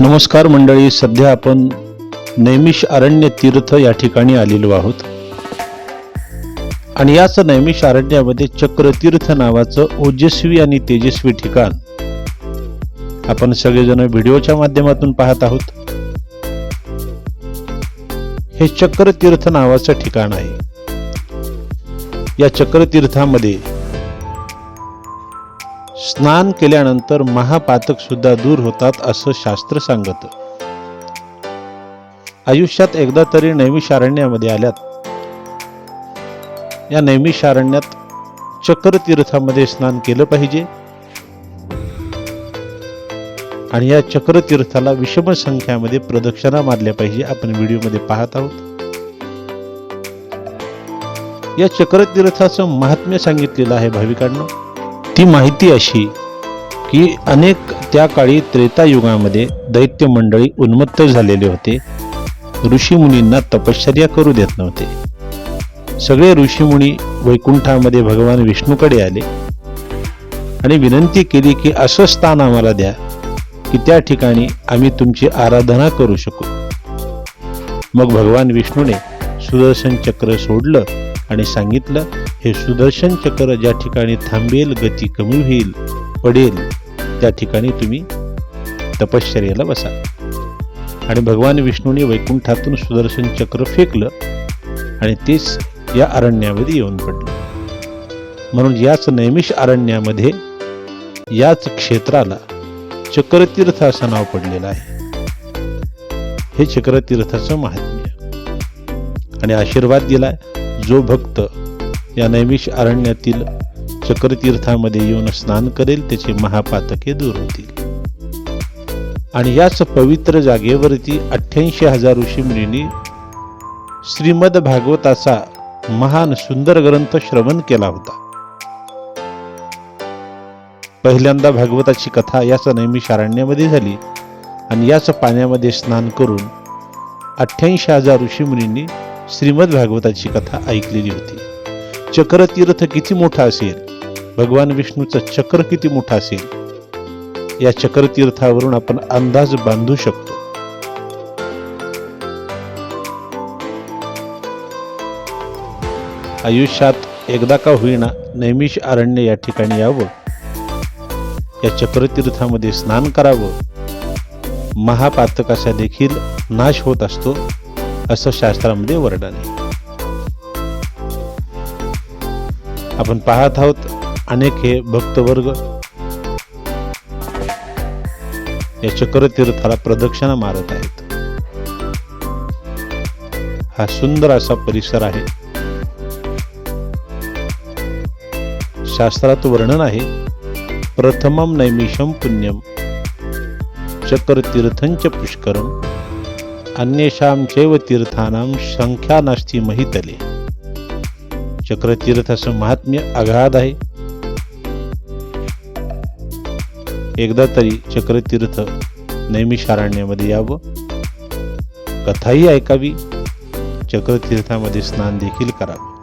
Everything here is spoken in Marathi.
नमस्कार मंडळी सध्या आपण नैमिष अरण्य तीर्थ या ठिकाणी आलेलो आहोत. आणि याच नैमिष अरण्यामध्ये चक्रतीर्थ नावाचं ओजस्वी आणि तेजस्वी ठिकाण आपण सगळेजण व्हिडिओच्या माध्यमातून पाहत आहोत. हे चक्रतीर्थ नावाचं ठिकाण आहे. या चक्रतीर्थामध्ये स्नान केल्यानंतर महापातक सुद्धा दूर होतात असं शास्त्र सांगत. आयुष्यात एकदा तरी नैमिषारण्यामध्ये आल्यात. या नैमिषारण्यात चक्रतीर्थामध्ये स्नान केलं पाहिजे. आणि या चक्रतीर्थाला विषम संख्यामध्ये प्रदक्षिणा मारल्या पाहिजे. आपण व्हिडिओमध्ये पाहत आहोत. या चक्रतीर्थाचं महात्म्य सांगितलेलं आहे भाविकांना. ती माहिती अशी की अनेक त्या काळी त्रेतायुगामध्ये दैत्य मंडळी उन्मत्त झालेले होते. ऋषीमुनींना तपश्चर्या करू देत नव्हते. सगळे ऋषीमुनी वैकुंठामध्ये भगवान विष्णूकडे आले आणि विनंती केली की असं स्थान आम्हाला द्या की त्या ठिकाणी आम्ही तुमची आराधना करू शकू. मग भगवान विष्णूने सुदर्शन चक्र सोडलं आणि सांगितलं हे सुदर्शन चक्र ज्या ठिकाणी थांबेल गती कमी होईल पडेल त्या ठिकाणी तुम्ही तपश्चर्याला बसा. आणि भगवान विष्णूने वैकुंठातून सुदर्शन चक्र फेकलं आणि तेच या अरण्यामध्ये येऊन पडलं. म्हणून याच नैमिष अरण्यामध्ये याच क्षेत्राला चक्रतीर्थ असं नाव पडलेलं आहे. हे चक्रतीर्थाचं महात्म्य. आणि आशीर्वाद दिलाय जो भक्त या नैमिष अरण्यातील चक्रतीर्थामध्ये येऊन स्नान करेल त्याचे महापातके दूर होतील. आणि याच पवित्र जागेवरती अठ्ठ्याऐंशी हजार ऋषी मुनींनी श्रीमद भागवताचा महान सुंदर ग्रंथ श्रवण केला होता. पहिल्यांदा भागवताची कथा याच नैमिष अरण्यामध्ये झाली आणि याच पाण्यामध्ये स्नान करून अठ्ठ्याऐंशी हजार ऋषी मुनींनी श्रीमद भागवताची कथा ऐकलेली होती. चक्रतीर्थ किती मोठा असेल? भगवान विष्णूचं चक्र किती मोठं असेल? या चक्रतीर्थावरून आपण अंदाज बांधू शकतो. आयुष्यात एकदा का होईना नैमिष अरण्य या ठिकाणी यावं. या चक्रतीर्थामध्ये स्नान करावं. महापातकाचा देखील नाश होत असतो असं शास्त्रामध्ये वर्णन आहे. आपण पाहत आहोत अनेक हे भक्तवर्ग. या चक्रतीर्थाला प्रदक्षिणा मारत आहेत. हा सुंदर असा परिसर आहे. शास्त्रात वर्णन आहे प्रथमम नैमिषम पुण्यम चक्रतीर्थंच पुष्करम अन्येषां चैव तीर्थानां संख्या नास्ती महितले. चक्रतीर्थाचं महात्म्य अगाध आहे. एकदा तरी चक्रतीर्थ नैमिषारण्यामध्ये यावं. कथाही ऐकावी. चक्रतीर्थामध्ये स्नान देखील करावं.